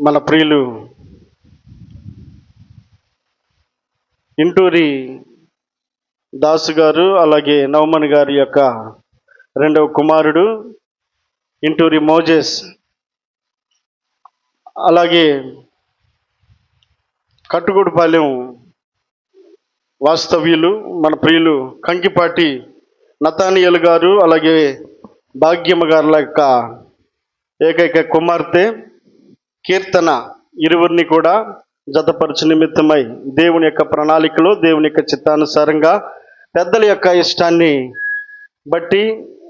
మన ప్రియులు ఇంటూరి దాసు గారు అలాగే నవమణి గారి యొక్క రెండవ కుమారుడు ఇంటూరి మోజెస్ అలాగే కట్టుగూడుపాలెం వాస్తవ్యులు మన ప్రియులు కంకిపాటి నతానియలు గారు అలాగే భాగ్యమ్మ గారుల యొక్క ఏకైక కుమార్తె కీర్తన ఇరువురిని కూడా జతపరచు నిమిత్తమై దేవుని యొక్క ప్రణాళికలో దేవుని యొక్క చిత్తానుసారంగా పెద్దల యొక్క ఇష్టాన్ని బట్టి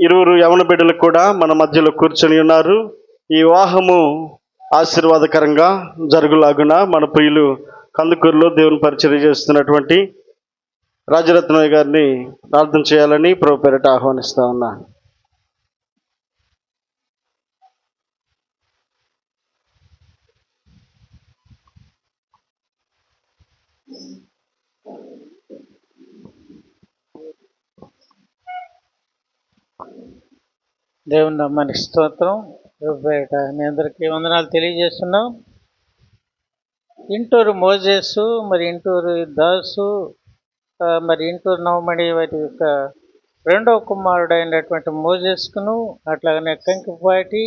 ఇరువురు యవన బిడ్డలు కూడా మన మధ్యలో కూర్చొని ఉన్నారు. ఈ వివాహము ఆశీర్వాదకరంగా జరుగులాగున మన ప్రియులు కందుకూరులో దేవుని పరిచయం చేస్తున్నటువంటి రాజరత్నయ్య గారిని ప్రార్థన చేయాలని ప్రభు పేరిట ఆహ్వానిస్తా ఉన్నాను దేవుని నమ్మని స్తోత్రం. పేరిట మీ అందరికీ వందనాలు తెలియజేస్తున్నాం. ఇంటూరు మోజేసు మరి ఇంటూరు దాసు మరి ఇంటూరు నవమణి వాటి యొక్క రెండవ కుమారుడు అయినటువంటి మోజేసుకును అట్లాగనే కంకిపాటి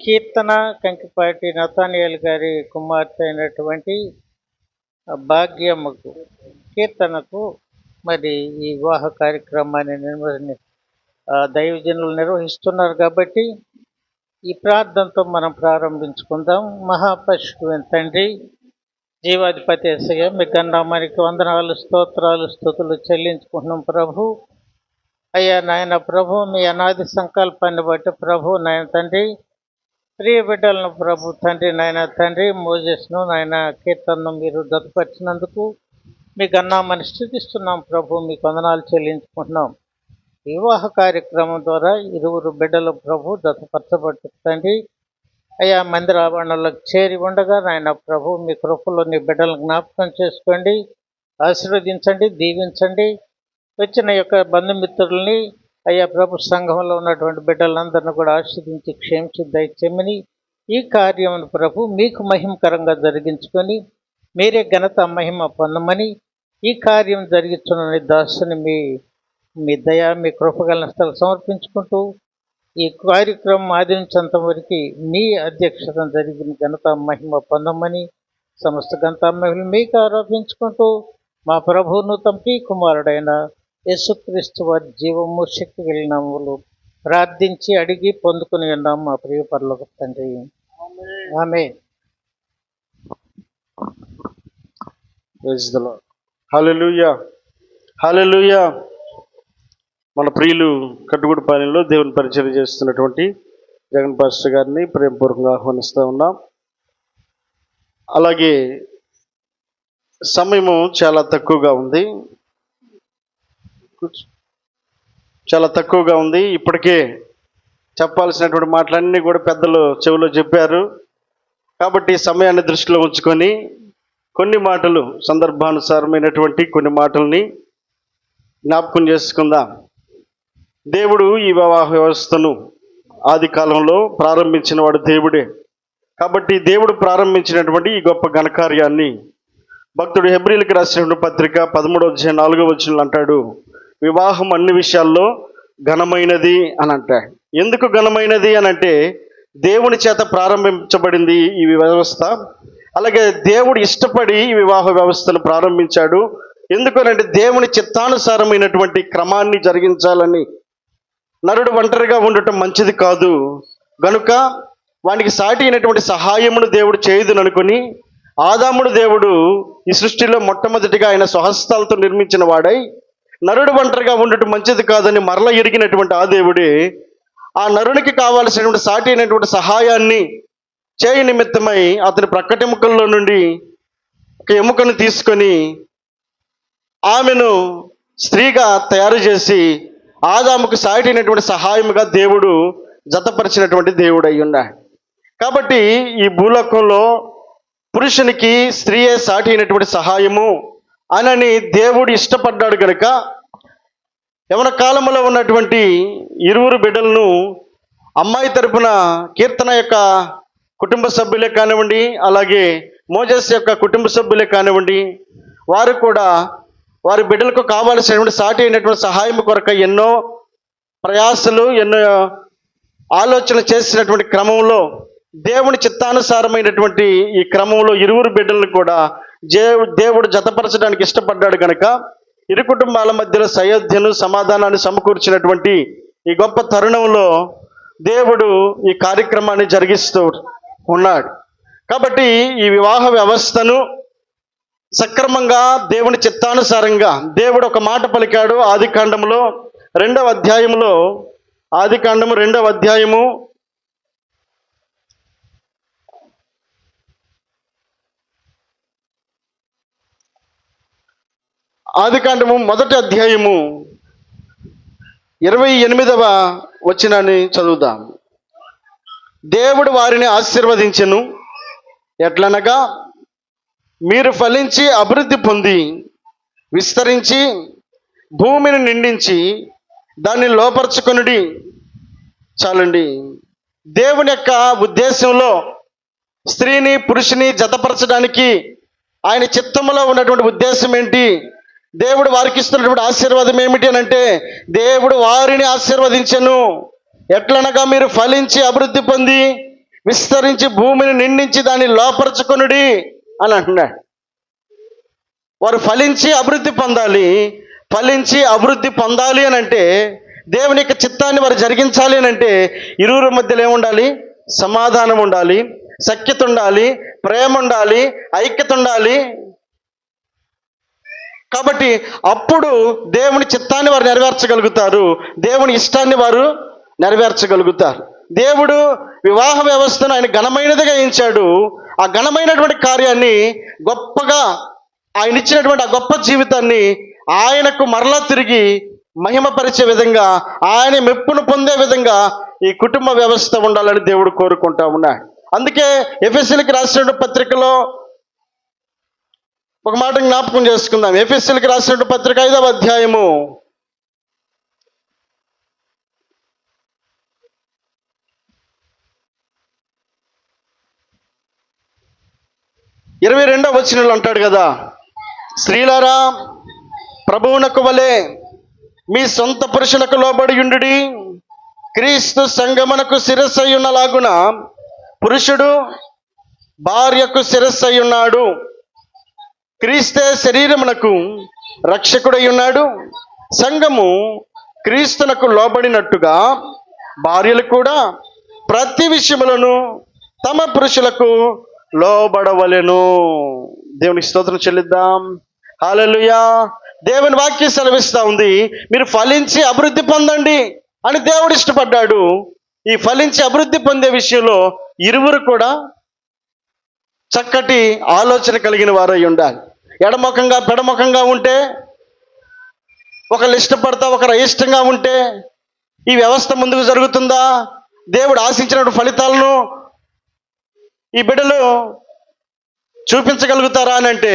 కీర్తన కంకిపాటి నతానియల్ గారి కుమార్తె అయినటువంటి భాగ్యమ్మకు కీర్తనకు మరి ఈ వివాహ కార్యక్రమాన్ని నిర్వహి దైవజనులు నిర్వహిస్తున్నారు కాబట్టి ఈ ప్రార్థనతో మనం ప్రారంభించుకుందాం. మహాపరిశుడైన తండ్రి జీవాధిపతి ఎస్ఐ మీ గన్నామానికి వందనాలు స్తోత్రాలు స్థుతులు చెల్లించుకుంటున్నాం ప్రభు. అయ్యా నాయన ప్రభు మీ అనాది సంకల్పాన్ని బట్టి ప్రభు నాయన తండ్రి ప్రియ బిడ్డలను ప్రభు తండ్రి నాయన తండ్రి మోజెస్ను నాయన కీర్తనను మీరు దత్తపరిచినందుకు మీ గన్నామని స్థుతిస్తున్నాం ప్రభు మీకు వందనాలు చెల్లించుకుంటున్నాం. వివాహ కార్యక్రమం ద్వారా ఇరువురు బిడ్డలు ప్రభు దత్తపరచబడుతుంది అయ్యా మందిర ఆవరణలకు చేరి ఉండగా నాయన ప్రభు మీ కృపలో నీ బిడ్డలను జ్ఞాపకం చేసుకోండి ఆశీర్వదించండి దీవించండి. వచ్చిన యొక్క బంధుమిత్రుల్ని అయ్యా ప్రభు సంఘంలో ఉన్నటువంటి బిడ్డలందరిని కూడా ఆశీర్దించి క్షేమించి దయచేమని ఈ కార్యమును ప్రభు మీకు మహిమకరంగా జరిగించుకొని మీరే ఘనత మహిమ పొందమని ఈ కార్యం జరిగిస్తున్న దాసుని మీ మీ దయ మీ కృపగల స్థలం సమర్పించుకుంటూ ఈ కార్యక్రమం ఆదించేంత వరకు మీ అధ్యక్షత జరిగిన ఘనత మహిమ పొందమని సమస్త ఘనత మహిమ మీకు ఆరోపించుకుంటూ మా ప్రభువును తంపి కుమారుడైన యేసుక్రీస్తు వారి జీవము శక్తి కలిగిన నామములో ప్రార్థించి అడిగి పొందుకుని ఉన్నాం మా ప్రియ పరలోక తండ్రి. ఆమె హల్లెలూయా హల్లెలూయా మన ప్రియులు కట్టుగుడిపాలెంలో దేవుని పరిచయం చేస్తున్నటువంటి జగన్ పాస్టర్ గారిని ప్రేమపూర్వకంగా ఆహ్వానిస్తూ ఉన్నాం. అలాగే సమయము చాలా తక్కువగా ఉంది. చాలా తక్కువగా ఉంది. ఇప్పటికే చెప్పాల్సినటువంటి మాటలన్నీ కూడా పెద్దలు చెవిలో చెప్పారు. కాబట్టి సమయాన్ని దృష్టిలో ఉంచుకొని కొన్ని మాటలు సందర్భానుసారమైనటువంటి కొన్ని మాటల్ని జ్ఞాపకం చేసుకుందాం. దేవుడు ఈ వివాహ వ్యవస్థను ఆది కాలంలో ప్రారంభించిన వాడు దేవుడే. కాబట్టి దేవుడు ప్రారంభించినటువంటి ఈ గొప్ప ఘనకార్యాన్ని భక్తుడు హెబ్రిల్కి రాసినటువంటి పత్రిక పదమూడో అధ్యాయం నాలుగో వచ్చిన అంటాడు వివాహం అన్ని విషయాల్లో ఘనమైనది అని అంటాడు. ఎందుకు ఘనమైనది అని అంటే దేవుని చేత ప్రారంభించబడింది ఈ వ్యవస్థ అలాగే దేవుడు ఇష్టపడి ఈ వివాహ వ్యవస్థను ప్రారంభించాడు. ఎందుకనంటే దేవుని చిత్తానుసారమైనటువంటి క్రమాన్ని జరిగించాలని నరుడు ఒంటరిగా ఉండటం మంచిది కాదు. గనుక వానికి సాటి అయినటువంటి సహాయమును దేవుడు చేయదుననుకొని ఆదాముడు దేవుడు ఈ సృష్టిలో మొట్టమొదటిగా ఆయన స్వహస్తాలతో నిర్మించిన వాడై నరుడు ఒంటరిగా ఉండటం మంచిది కాదని మరల ఎరిగినటువంటి ఆ దేవుడే ఆ నరునికి కావాల్సినటువంటి సాటి అయినటువంటి సహాయాన్ని చేయ నిమిత్తమై అతని ప్రక్కటెముకల్లో నుండి ఒక ఎముకను తీసుకొని ఆమెను స్త్రీగా తయారు చేసి ఆదాముకు సాటినటువంటి సహాయముగా దేవుడు జతపరిచినటువంటి దేవుడు అయి ఉన్నాడు. కాబట్టి ఈ భూలోకంలో పురుషునికి స్త్రీయే సాటి అయినటువంటి సహాయము అనని దేవుడు ఇష్టపడ్డాడు కనుక యవన కాలంలో ఉన్నటువంటి ఇరువురు బిడ్డలను అమ్మాయి తరపున కీర్తన యొక్క కుటుంబ సభ్యులే కానివ్వండి అలాగే మోజస్ యొక్క కుటుంబ సభ్యులే కానివ్వండి వారు కూడా వారి బిడ్డలకు కావాల్సినటువంటి సాటి అయినటువంటి సహాయం కొరకు ఎన్నో ప్రయాసలు ఎన్నో ఆలోచన చేసినటువంటి క్రమంలో దేవుని చిత్తానుసారమైనటువంటి ఈ క్రమంలో ఇరువురు బిడ్డలను కూడా దేవుడు జతపరచడానికి ఇష్టపడ్డాడు కనుక ఇరు కుటుంబాల మధ్యలో సయోధ్యను సమాధానాన్ని సమకూర్చినటువంటి ఈ గొప్ప తరుణంలో దేవుడు ఈ కార్యక్రమాన్ని జరిగిస్తూ ఉన్నాడు. కాబట్టి ఈ వివాహ వ్యవస్థను సక్రమంగా దేవుని చిత్తానుసారంగా దేవుడు ఒక మాట పలికాడు ఆది కాండంలో రెండవ అధ్యాయములో. ఆది కాండము రెండవ అధ్యాయము. ఆది కాండము మొదటి అధ్యాయము. ఇరవై ఎనిమిదవ వచ్చినాన్ని చదువుదాం. దేవుడు వారిని ఆశీర్వదించెను. ఎట్లనగా మీరు ఫలించి అభివృద్ధి పొంది విస్తరించి భూమిని నిండించి దాన్ని లోపరుచుకొనుడి. చాలండి. దేవుని యొక్క ఉద్దేశంలో స్త్రీని పురుషుని జతపరచడానికి ఆయన చిత్తములో ఉన్నటువంటి ఉద్దేశం ఏంటి? దేవుడు వారికి ఇస్తున్నటువంటి ఆశీర్వాదం ఏమిటి అని అంటే దేవుడు వారిని ఆశీర్వదించను. ఎట్లనగా మీరు ఫలించి అభివృద్ధి పొంది విస్తరించి భూమిని నిండించి దాన్ని లోపరచుకొనుడి. అని అంటున్నాడు వారు ఫలించి అభివృద్ధి పొందాలి ఫలించి అభివృద్ధి పొందాలి అని అంటే దేవుని యొక్క చిత్తాన్ని వారు జరిగించాలి అని అంటే ఇరువురి మధ్యలో ఏముండాలి? సమాధానం ఉండాలి సఖ్యత ఉండాలి ప్రేమ ఉండాలి ఐక్యత ఉండాలి. కాబట్టి అప్పుడు దేవుని చిత్తాన్ని వారు నెరవేర్చగలుగుతారు దేవుని ఇష్టాన్ని వారు నెరవేర్చగలుగుతారు. దేవుడు వివాహ వ్యవస్థను ఆయన ఘనమైనదిగా ఎంచాడు ఆ ఘనమైనటువంటి కార్యాన్ని గొప్పగా ఆయన ఇచ్చినటువంటి ఆ గొప్ప జీవితాన్ని ఆయనకు మరలా తిరిగి మహిమపరిచే విధంగా ఆయన మెప్పును పొందే విధంగా ఈ కుటుంబ వ్యవస్థ ఉండాలని దేవుడు కోరుకుంటా ఉన్నాడు అందుకే ఎఫ్ఎస్సీలకి రాసిన పత్రికలో ఒక మాట జ్ఞాపకం చేసుకుందాం. ఎఫ్ఎస్సీలకి రాసిన పత్రిక ఐదవ అధ్యాయము. ఇరవై రెండవ వచనంలో అంటాడు కదా స్త్రీలారా ప్రభువునకు వలె మీ సొంత పురుషులకు లోబడి ఉండుడి. క్రీస్తు సంగమనకు శిరస్సై ఉన్నలాగున పురుషుడు భార్యకు శిరస్సు ఉన్నాడు క్రీస్తే శరీరమునకు రక్షకుడై ఉన్నాడు సంఘము క్రీస్తునకు లోబడినట్టుగా భార్యలు కూడా ప్రతి విషయములను తమ పురుషులకు లోబడవలెను. దేవునికి స్తోత్రం చెల్లిద్దాం. హాలలుయా దేవుని వాక్యం సెలవిస్తూ ఉంది. మీరు ఫలించి అభివృద్ధి పొందండి అని దేవుడు ఇష్టపడ్డాడు. ఈ ఫలించి అభివృద్ధి పొందే విషయంలో ఇరువురు కూడా చక్కటి ఆలోచన కలిగిన వారై ఉండాలి. ఎడముఖంగా పెడముఖంగా ఉంటే ఒకరు ఇష్టపడతా ఒకరు అయిష్టంగా ఉంటే ఈ వ్యవస్థ ముందుకు జరుగుతుందా? దేవుడు ఆశించిన ఫలితాలను ఈ బిడ్డలు చూపించగలుగుతారా అని అంటే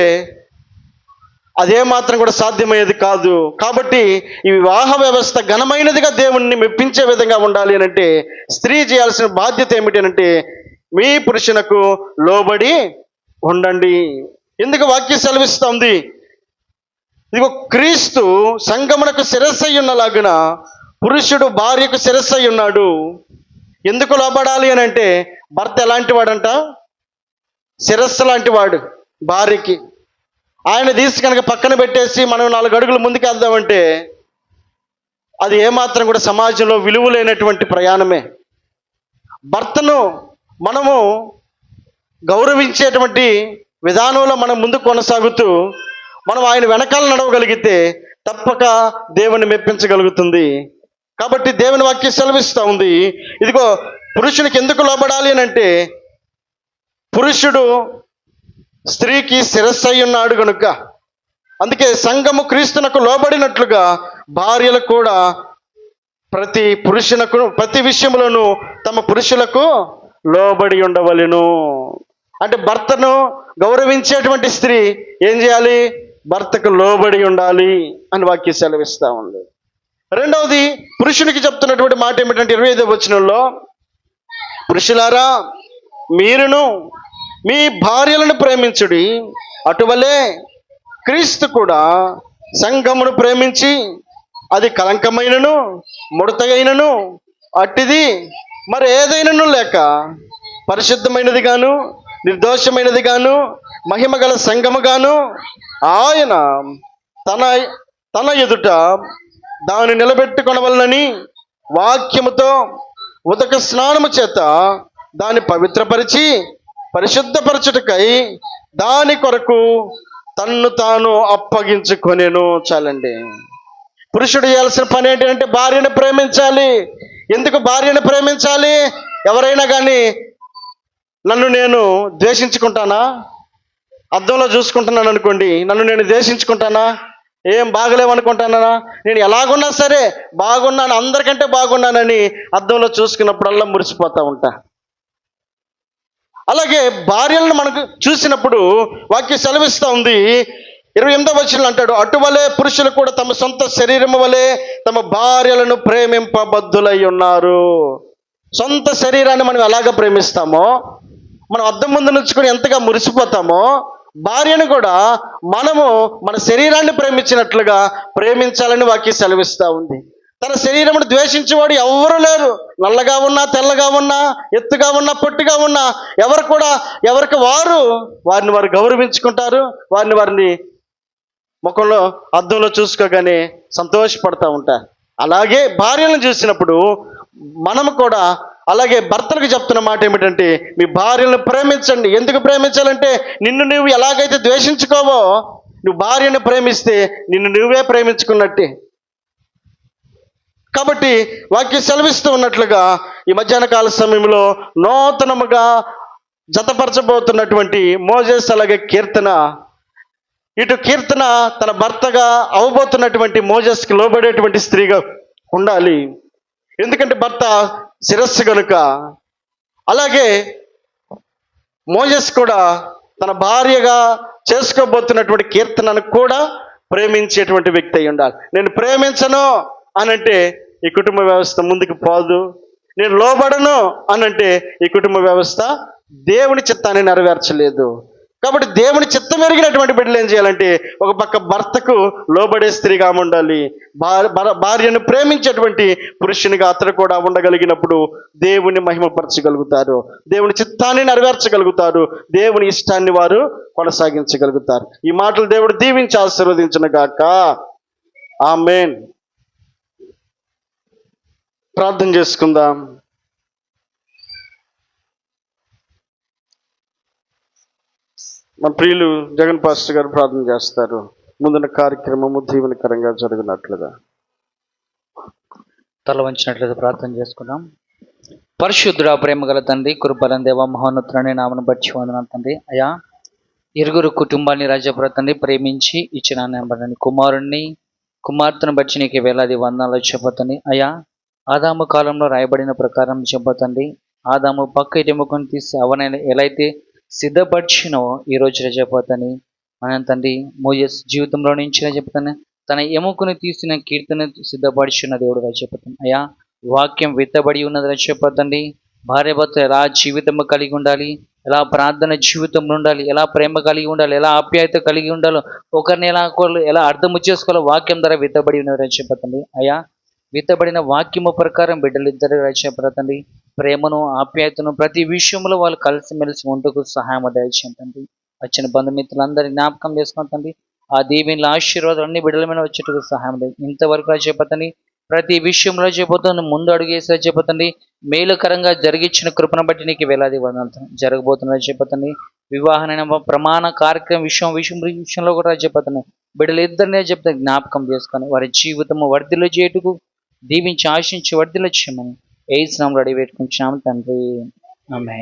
అదే మాత్రం కూడా సాధ్యమయ్యేది కాదు. కాబట్టి ఈ వివాహ వ్యవస్థ ఘనమైనదిగా దేవుణ్ణి మెప్పించే విధంగా ఉండాలి అని అంటే స్త్రీ చేయాల్సిన బాధ్యత ఏమిటి అంటే మీ పురుషునకు లోబడి ఉండండి. ఎందుకు వాక్యం సెలవిస్తుంది? ఇదిగో క్రీస్తు సంగమునకు శిరస్సై ఉన్నలాగున పురుషుడు భార్యకు శిరస్సై ఉన్నాడు. ఎందుకు లోబడాలి అని అంటే భర్త ఎలాంటి వాడంట? శిరస్సు లాంటి వాడు భార్యకి. ఆయన తీసి కనుక పక్కన పెట్టేసి మనం నాలుగు అడుగులు ముందుకేద్దామంటే అది ఏమాత్రం కూడా సమాజంలో విలువ లేనటువంటి ప్రయాణమే. భర్తను మనము గౌరవించేటువంటి విధానంలో మనం ముందు కొనసాగుతూ మనం ఆయన వెనకాల నడవగలిగితే తప్పక దేవుని మెప్పించగలుగుతుంది. కాబట్టి దేవుని వాక్యం సెలవిస్తూ ఉంది. ఇదిగో పురుషునికి ఎందుకు లోబడాలి అని అంటే పురుషుడు స్త్రీకి శిరస్సు అయి ఉన్నాడు కనుక అందుకే సంఘము క్రీస్తునకు లోబడినట్లుగా భార్యలు కూడా ప్రతి పురుషునకు ప్రతి విషయములను తమ పురుషులకు లోబడి ఉండవలెను. అంటే భర్తను గౌరవించేటువంటి స్త్రీ ఏం చేయాలి? భర్తకు లోబడి ఉండాలి అని వాక్య సెలవిస్తూ ఉంది. రెండవది పురుషునికి చెప్తున్నటువంటి మాట ఏమిటంటే ఇరవై ఐదవ వచనంలో పురుషులారా మీరును మీ భార్యలను ప్రేమించుడి. అటువలే క్రీస్తు కూడా సంఘమును ప్రేమించి అది కలంకమైనను ముడతగైనను అట్టిది మరి ఏదైనను లేక పరిశుద్ధమైనది గాను నిర్దోషమైనది గాను మహిమ గల సంఘము గాను ఆయన తన తన ఎదుట దాన్ని నిలబెట్టుకొనవలనని వాక్యముతో ఉదక స్నానము చేత దాన్ని పవిత్రపరిచి పరిశుద్ధపరచుటకై దాని కొరకు తన్ను తాను అప్పగించుకొనేను చాలండి. పురుషుడు చేయాల్సిన పని ఏంటంటే భార్యను ప్రేమించాలి. ఎందుకు భార్యను ప్రేమించాలి? ఎవరైనా కానీ నన్ను నేను ద్వేషించుకుంటానా? అద్దంలో చూసుకుంటున్నాను అనుకోండి నన్ను నేను ద్వేషించుకుంటానా? ఏం బాగలేమనుకుంటానా నేను ఎలాగున్నా సరే బాగున్నాను అందరికంటే బాగున్నానని అద్దంలో చూసుకున్నప్పుడల్లా మురిసిపోతూ ఉంటా. అలాగే భార్యలను మనకు చూసినప్పుడు వాక్య సెలవిస్తూ ఉంది. ఇరవై ఎనిమిదో వచ్చిన అంటాడు అటువలే పురుషులు కూడా తమ సొంత శరీరం వలె తమ భార్యలను ప్రేమింపబద్ధులై ఉన్నారు. సొంత శరీరాన్ని మనం ఎలాగ ప్రేమిస్తామో మనం అద్దం ముందు నుంచుకొని ఎంతగా మురిసిపోతామో భార్యను కూడా మనము మన శరీరాన్ని ప్రేమించినట్లుగా ప్రేమించాలని వాక్యం సెలవిస్తూ ఉంది. తన శరీరమును ద్వేషించేవాడు ఎవరు లేరు. నల్లగా ఉన్నా తెల్లగా ఉన్నా ఎత్తుగా ఉన్నా పొట్టిగా ఉన్నా ఎవరు కూడా ఎవరికి వారు వారిని వారు గౌరవించుకుంటారు. వారిని వారిని ముఖంలో అద్దంలో చూసుకోగానే సంతోషపడతా ఉంటారు. అలాగే భార్యలను చూసినప్పుడు మనము కూడా అలాగే భర్తలకు చెప్తున్న మాట ఏమిటంటే మీ భార్యను ప్రేమించండి. ఎందుకు ప్రేమించాలంటే నిన్ను నువ్వు ఎలాగైతే ద్వేషించుకోవో నువ్వు భార్యను ప్రేమిస్తే నిన్ను నువ్వే ప్రేమించుకున్నట్టే. కాబట్టి వాక్యం సెలవిస్తూ ఉన్నట్లుగా ఈ మధ్యాహ్న కాల సమయంలో నూతనముగా జతపరచబోతున్నటువంటి మోజెస్ అలాగే కీర్తన. ఇటు కీర్తన తన భర్తగా అవబోతున్నటువంటి మోజస్కి లోబడేటువంటి స్త్రీగా ఉండాలి. ఎందుకంటే భర్త శిరస్సు కనుక అలాగే మోజస్ కూడా తన భార్యగా చేసుకోబోతున్నటువంటి కీర్తనను కూడా ప్రేమించేటువంటి వ్యక్తి అయి ఉండాలి. నేను ప్రేమించను అనంటే ఈ కుటుంబ వ్యవస్థ ముందుకు పోదు. నేను లోబడను అనంటే ఈ కుటుంబ వ్యవస్థ దేవుని చిత్తాన్ని నెరవేర్చలేదు. కాబట్టి దేవుని చిత్తం ఎరిగినటువంటి బిడ్డలు ఏం చేయాలంటే ఒక పక్క భర్తకు లోబడే స్త్రీగా ఉండాలి. భార్య భర- భార్యను ప్రేమించేటువంటి పురుషునిగా అతడు కూడా ఉండగలిగినప్పుడు దేవుని మహిమపరచగలుగుతారు. దేవుని చిత్తాన్ని నెరవేర్చగలుగుతారు. దేవుని ఇష్టాన్ని వారు కొనసాగించగలుగుతారు. ఈ మాటలు దేవుడు దీవించి ఆశీర్వదించిన గాక. మెయిన్ ప్రార్థన చేసుకుందాం. మా ప్రియులు జగన్ పాస్టర్ గారు ప్రార్థన చేస్తారు. ముందున్న కార్యక్రమము దీవెనకరంగా జరిగినట్లుగా. తల వంచినట్లుగా ప్రార్థన చేసుకున్నాం. పరిశుద్ధుడ ప్రేమ గల తండ్రి కృపలం దేవ మహోన్నతులని నామను బట్టి వందనాలు తండ్రి. అయా ఇరుగురు కుటుంబాన్ని రాజ్యప్రతండి ప్రేమించి ఇచ్చిన నెంబర్ని కుమారుణ్ణి కుమార్తెను బట్టి నీకు వేలాది వందనాలు చెప్పతండి అయా ఆదాము కాలంలో రాయబడిన ప్రకారం చెప్పతండి ఆదాము పక్క ఎముకను తీసి అవనైనా ఎలా అయితే సిద్ధపరిచినో ఈ రోజు చెప్పతని మన తండ్రి మోజస్ జీవితంలో నుంచి చెప్తాను తన ఎముకను తీసిన కీర్తన సిద్ధపరిచిన దేవుడు రజపోతాను. అయ్యా వాక్యం విత్తబడి ఉన్నదని చెప్పతండి భార్య భర్త ఎలా జీవితం కలిగి ఉండాలి? ఎలా ప్రార్థన జీవితంలో ఉండాలి? ఎలా ప్రేమ కలిగి ఉండాలి? ఎలా ఆప్యాయత కలిగి ఉండాలో ఒకరిని ఎలా ఒకరు ఎలా అర్థం చేసుకోవాలో వాక్యం ద్వారా విత్తబడి ఉన్నదని చెప్పతండి అయ్యా విత్తబడిన వాక్యము ప్రకారం బిడ్డలిద్దరు చెప్పతండి ప్రేమను ఆప్యాయతను ప్రతి విషయంలో వాళ్ళు కలిసిమెలిసి ఉంటూ సహాయం దయచేయండి వచ్చిన బంధుమిత్రులందరి జ్ఞాపకం చేసుకుంటుంది ఆ దీవెనల ఆశీర్వాదాలు అన్ని బిడ్డల మీద వచ్చేట్టుకు సహాయం దయ ఇంతవరకు చెప్పతండి ప్రతి విషయంలో చెప్పతుంది ముందు అడుగేసే వేసే చెప్పతండి మేలుకరంగా జరిగించిన కృపను బట్టి నీకు వేలాది వందలు జరగబోతున్న చెప్పతండి వివాహమైన ప్రమాణ కార్యక్రమం విషయం విషయం విషయంలో కూడా చెప్పతున్నాయి బిడ్డలు ఇద్దరినే చెప్తాను జ్ఞాపకం చేసుకొని వారి జీవితము వర్ధిలో చేటుకు దీవించి ఆశించి వర్ధిలో చేయమని ఏ స్నామం రెడీ పెట్టుకుంటున్నాము తండ్రి. ఆమె